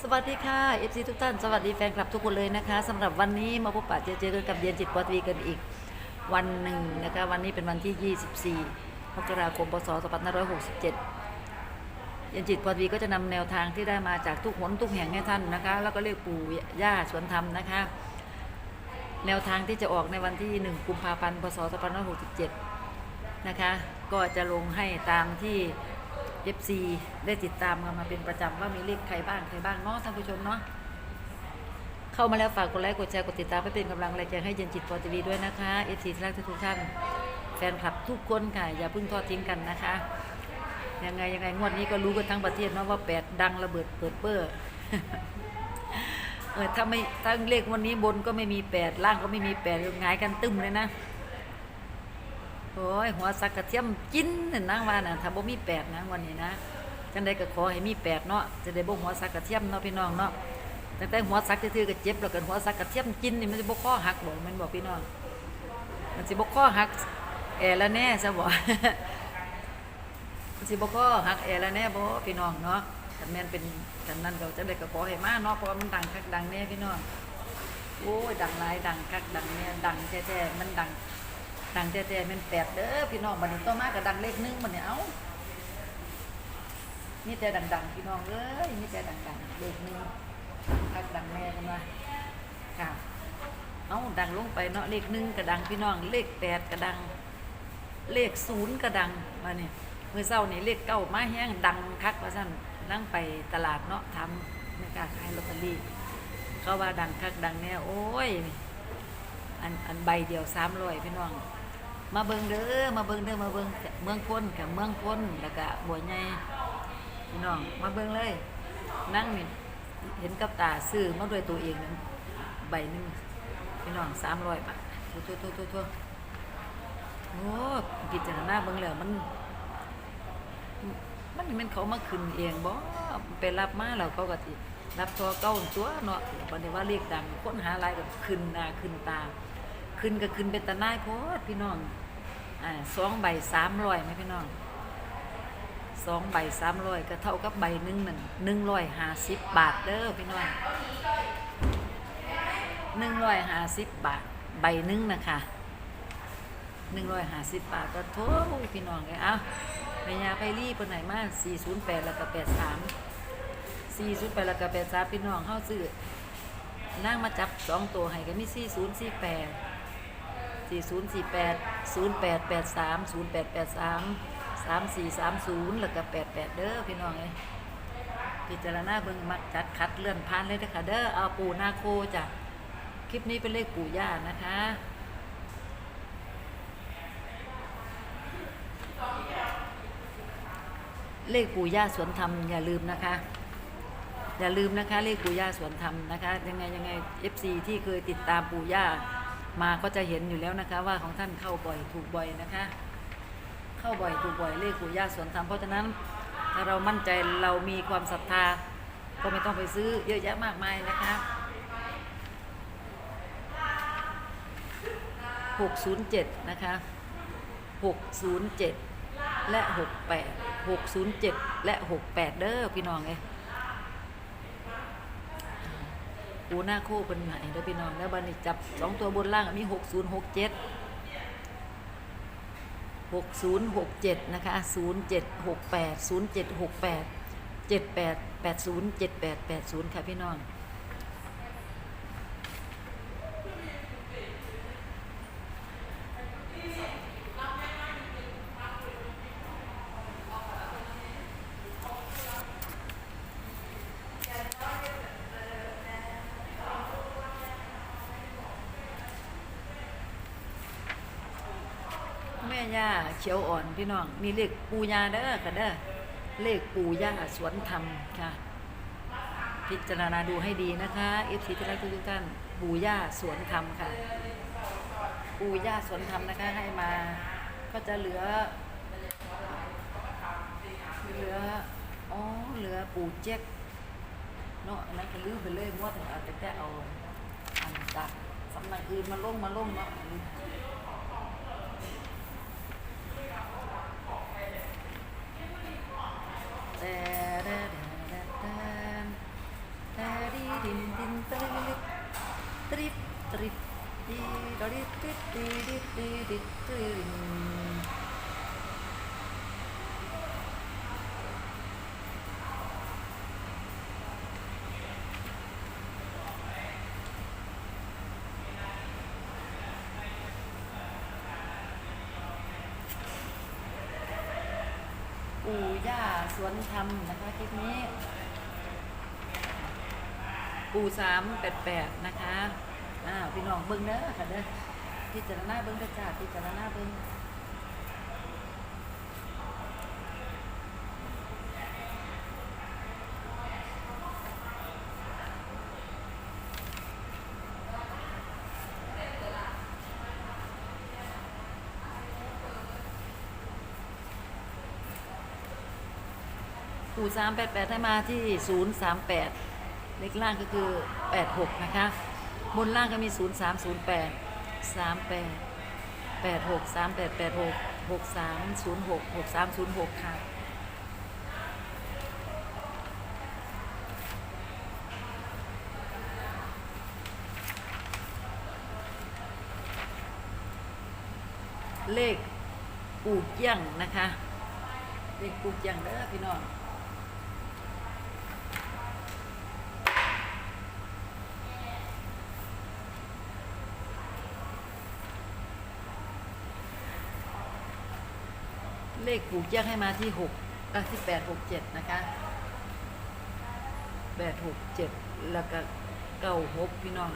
สวัสดีค่ะ FC ทุกท่าน สวัสดีแฟนคลับทุกคนเลยนะคะสำหรับวันนี้มาพบปะเจอเจอกันกับเย็นจิตปตวีกันอีกวันหนึ่งนะคะ วันนี้เป็นวันที่ 24มกราคมพศ2567 เย็นจิตปตวีก็จะนำแนวทางที่ได้มาจากทุกหนทุกแห่งให้ท่านนะคะ แล้วก็เรียกปู่ย่าสวนธรรมนะคะ แนวทางที่จะออกในวันที่ 1 กุมภาพันธ์พศ2567 นะคะ ก็จะลงให้ตามที่ FC ได้ติดตามกันมาเป็นประจำว่ามีเลขใครบ้างใครบ้างเนาะท่านผู้ชมเนาะเข้ามาแล้วฝากกดไลค์กดแชร์กดติดตามเพื่อเป็นกำลังแรงใจให้เย็นจิตพอทีวีด้วยนะคะ FC ที่รักทุกท่านแฟนคลับทุกคนค่ะ อย่าเพิ่งทอดทิ้งกันนะคะยังไงยังไงงวดนี้ก็รู้กันทั้งประเทศเนาะว่าแปดดังระเบิดเปิดเบ้อเออถ้าไม่ถ้าเลขวันนี้บนก็ไม่มีแปดล่างก็ไม่มีแปดหงายกันตึมเลยนะ โอ้ยหัวสักกระเทียมกินน่ะนางว่าน่ะถ้าบ่มีแปดนะวันนี้นะจังใดก็ขอให้มีแปดเนาะจะได้บ่หัวสักกระเทียมเนาะพี่น้องเนาะตั้งแต่หัวสักซื่อๆก็เจ็บแล้วกันหัวสักกระเทียมกินนี่มันสิบ่ข้อหักบ่ม่นบ่พี่น้องมันสิบ่ข้อหักแอละแน่ซะบ่มันสิบ่ข้อหักแอละแน่บ่พี่น้องเนาะคันแม่นเป็นกันนั้นก็จังไดก็ขอให้มาเนาะเพราะว่ามันดังคักดังแน่พี่น้องโอ้ยดังหลายดังคักดังแน่ดังแท้ๆมันดัง ดังแต่แต่เป็นแปดเด้อพี่น้องบัดนี้ต่อมาก็ดังเลขหนึงบัดนี้เอ้ามีแต่ดังๆพี่น้องเอ้ยมีแต่ดังๆเลขหนึงคักดังแม่กันว่าค่ะเอ้าดังลงไปเนาะเลขหนึ่งก็ดังพี่น้องเลขแปดก็ดัง เลขศูนย์ก็ดังมาเนี่ยเมื่อเช้านี่เลขเก้ามาแห้งดังคักว่าซั่นนั่งไปตลาดเนาะทำไม่กล้าขายลอตเตอรี่เขาว่าดังคักดังแน่โอ้ยอันอันใบเดียวสามร้อยพี่น้อง มาเบิงเด้อมาเบิงเด้อมาเบิงเมืองพ้นกับเมืองพ้นแล้วก็บัวใหญ่พี่น้องมาเบิงเลย นั่งนี่เห็นกับตาซื้อมาด้วยตัวเองนั่นใบหนึงพี่น้องสามร้อยบาททั่วทั่วทั่วทั่วทั่วโอ้พิจารณาเบิงแล้วมัน มันมันเขามาขึ้นเองบ่ไปรับมาแล้วเขาก็สิรับตัวเก้าตัวเนาะวันนี้ว่าเรียกดังค้นหาอะไรก็ขึ้นหน้าขึ้นตาขึ้นก็ขึ้นเป็นตาหน้าโพดพี่น้อง อ่าสองใบสามร้อยไหมพี่น้องสองใบสามร้อยก็เท่ากับใบหนึ่งหนั่นหนึ่งร้อยห้าสิบบาทเด้อพี่น้องหนึ่งร้อยห้าสิบบาทใบหนึ่งนะคะหนึ่งร้อยห้าสิบบาทก็โทษพี่น้องเลยเอ้าแม่ยาไปรีบปไหนมาสี่ศูนย์แปดแล้วก็แปดสามสี่ศูนย์แปดแล้วก็แปดสามพี่น้องเข้าซื้อนั่งมาจับสองตัวให้ก็มีสี่ศูนย์สี่แปด สี่ศูนย์สี่แปดศูนย์แปดแปดสามศูนย์แปดแปดสามสามสี่สามศูนย์แล้วก็แปดแปดเด้อพี่น้องเอ้ยพิจารณาเบิ่งมักจัดคัดเลื่อนผ่านเลยนะคะเด้อเอาปู่นาโคจ้ะคลิปนี้เป็นเลขปู่ย่านะคะเลขปู่ย่าสวนธรรมอย่าลืมนะคะ อย่าลืมนะคะ เลขปู่ย่าสวนธรรมนะคะ ยังไงยังไง FC ที่เคยติดตามปู่ย่า มาก็จะเห็นอยู่แล้วนะคะ ว่าของท่านเข้าบ่อยถูกบ่อยนะคะ เข้าบ่อยถูกบ่อยเลขปู่ย่าสวนธรรมเพราะฉะนั้นถ้าเรามั่นใจเรามีความศรัทธา ก็ไม่ต้องไปซื้อเยอะแยะมากมายนะคะ607 นะคะ 607 และ 68 607 และ 68 เด้อพี่น้องเอ้ย ปูหน้าโคเป็นไหนเด้อพี่น้องแล้วบันนี้จับสองตัวบนล่างมีหกศูนย์หกเจ็ดหกศูนย์หกเจ็ดนะคะศูนย์เจ็ดหกแปดศูนย์เจ็ดหกแปดเจ็ดแปดแปดศูนย์เจ็ดแปดแปดศูนย์ค่ะพี่น้อง ย่าเขียวอ่อนพี่น้องมีเลขปูยาเด้อค่ะเด้อเลขปูย่าสวนธรรมค่ะ พิจารณาดูให้ดีนะคะเอฟซีที่รักทุกท่านปูย่าสวนธรรมค่ะ ปูย่าสวนธรรมนะคะให้มา ก็จะเหลือ เหลืออ๋อเหลือปูเจ๊กเนาะอันนั้นก็ลืมไปเลยงวดเอาแต่แต่เอาอันจากสำนักอื่นมาลงมาลงเนาะ ปู่ย่าสวนธรรมนะคะคลิปนี้ปูสามแปดแปดนะคะ อ้าว พี่น้องเบิ้งเด้อค่ะเด้อ พิจารณาเบิ้งเด้อจ้าพิจารณาเบิ้งปูสามแปดแปดให้มาที่ศูนย์สามแปดเลขล่างก็คือ86นะคะ บนล่างก็มีศูนย์สามศูนย์แปด 0 3 0 8 3 8 8 6 3 8 8 6 6 3 0 6 6 3 0 6ค่ะเลขปูเกี้ยงนะคะ เลขปูเกี้ยงเด้อพี่น้อง เลขผูกแยกให้มาที่หกอะที่แปดหกเจ็ดนะคะแปดหกเจ็ดแล้วก็เก้าหกพี่น้อง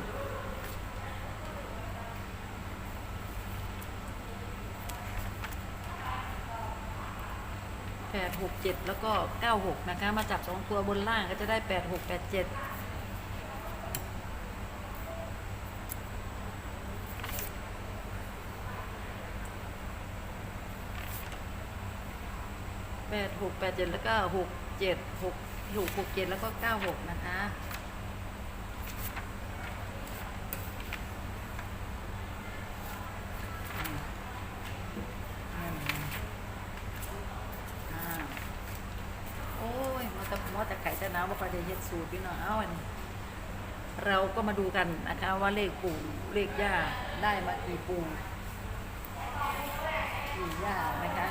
แปดหกเจ็ดแล้วก็เก้าหกนะคะ มาจับสองตัวบนล่างก็จะได้แปดหกแปดเจ็ด แปดหกแปดเจ็ดแล้วก็หกเจ็ดหกหกหกเจ็ดแล้วก็เก้าหกนะคะอืมอ่าโอ้ยมอตะมอตะไก่จะหนาวบ่ค่อยได้เฮ็ดสูตรพี่น้องเอาอันนี้เราก็มาดูกันนะคะว่าเลขปู่เลขย่าได้มากี่ปู่กี่ย่านะคะ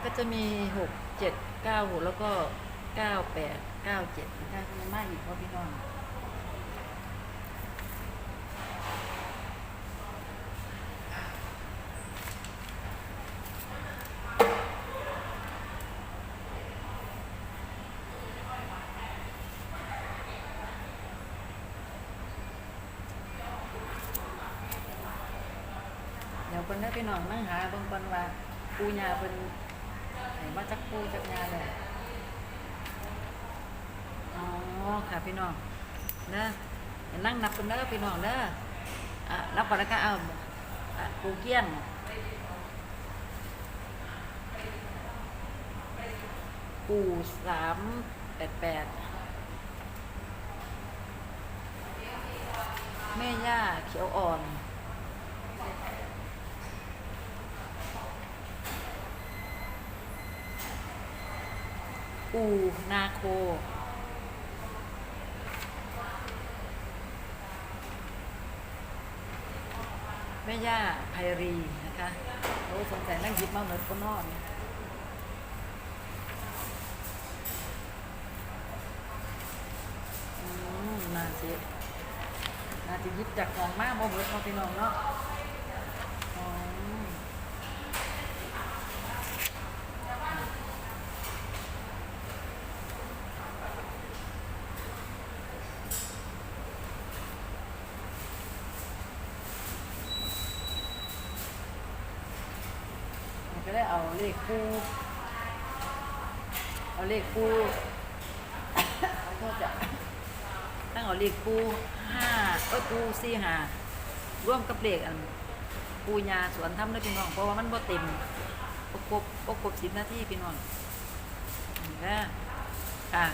ก็ จะมีหกเจ็ดเก้าหกแล้วก็เก้าแปดเก้าเจ็ดนะคะมีมากอีกเพราะพี่น้องเดี๋ยวคนได้พี่น้องนั่งหาบิ่งก่อนว่าปูยาเป็น มาจากปูจากยาเลยอ๋อค่ะพี่น้องเด้อเดี๋ยวนั่งนับกันเด้อพี่น้องเด้ออะนับก่อนแล้วก็เอาปูเกี้ยงปูสามแปดแปดแม่ย่าเขียวอ่อน ปูนาโค แม่ย่าไพรีนะคะโอ้สงสัยนั่งหยิบมาเหมือนคนนอนอืมน่าสินาจะหยิบจากของมากบ่เหมือนของพี่น้องเนาะอ๋อ ได้เอาเลขคู่ เอาเลขคู่ขอโทษจ้ะตั้งเอาเลขคู่ห้าเอ้ยคู่สี่ห้าร่วมกับเลขอันปูยาสวนทำได้พี่น้องเพราะว่ามันบ่เต็มประกบประกบสิบนาทีพี่น้องนะค่ะ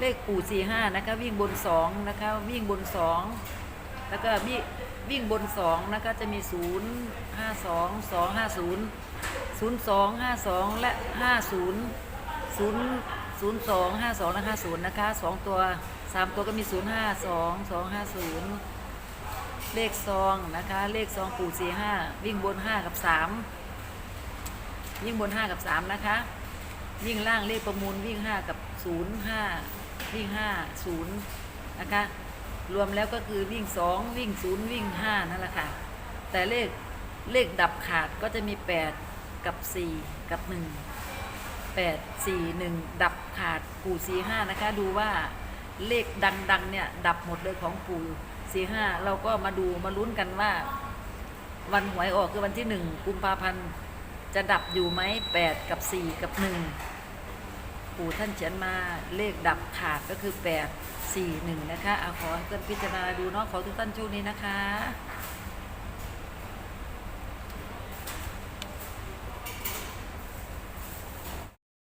เลขปู่สี่ห้านะคะ วิ่งบนสองนะคะ วิ่งบนสอง แล้วก็วิ่งวิ่งบนสองนะคะจะมีศูนย์ห้าสองสองห้าศูนย์ศูนย์สองห้าสองและห้าศูนย์ศูนย์ศูนย์สองห้าสองและห้าศูนย์นะคะสองตัวสามตัวก็มีศูนย์ห้าสองสองห้าศูนย์เลขซองนะคะ เลขซองปู่สี่ห้าวิ่งบนห้ากับสามวิ่งบนห้ากับสามนะคะ วิ่งล่างเลขประมูลวิ่งห้ากับศูนย์ห้าวิ่งห้าศูนย์นะคะ รวมแล้วก็คือวิ่งสองวิ่งศูนย์วิ่งห้านั่นแหละค่ะ แต่เลขเลขดับขาดก็จะมีแปดกับสี่กับหนึ่งแปดสี่หนึ่งดับขาดปู่สี่ห้านะคะ ดูว่าเลขดังๆเนี่ยดับหมดเลยของปู่สี่ห้าเราก็มาดูมาลุ้นกันว่า วันหวยออกคือวันที่หนึ่งกุมภาพันธ์จะดับอยู่ไหมแปดกับสี่กับหนึ่ง ปู่ท่านเขียนมาเลขดับขาดก็คือแปดสี่หนึ่งนะคะเอาขอให้เพื่อนพิจารณาดูเนาะขอทุกท่านโชคดีนะคะ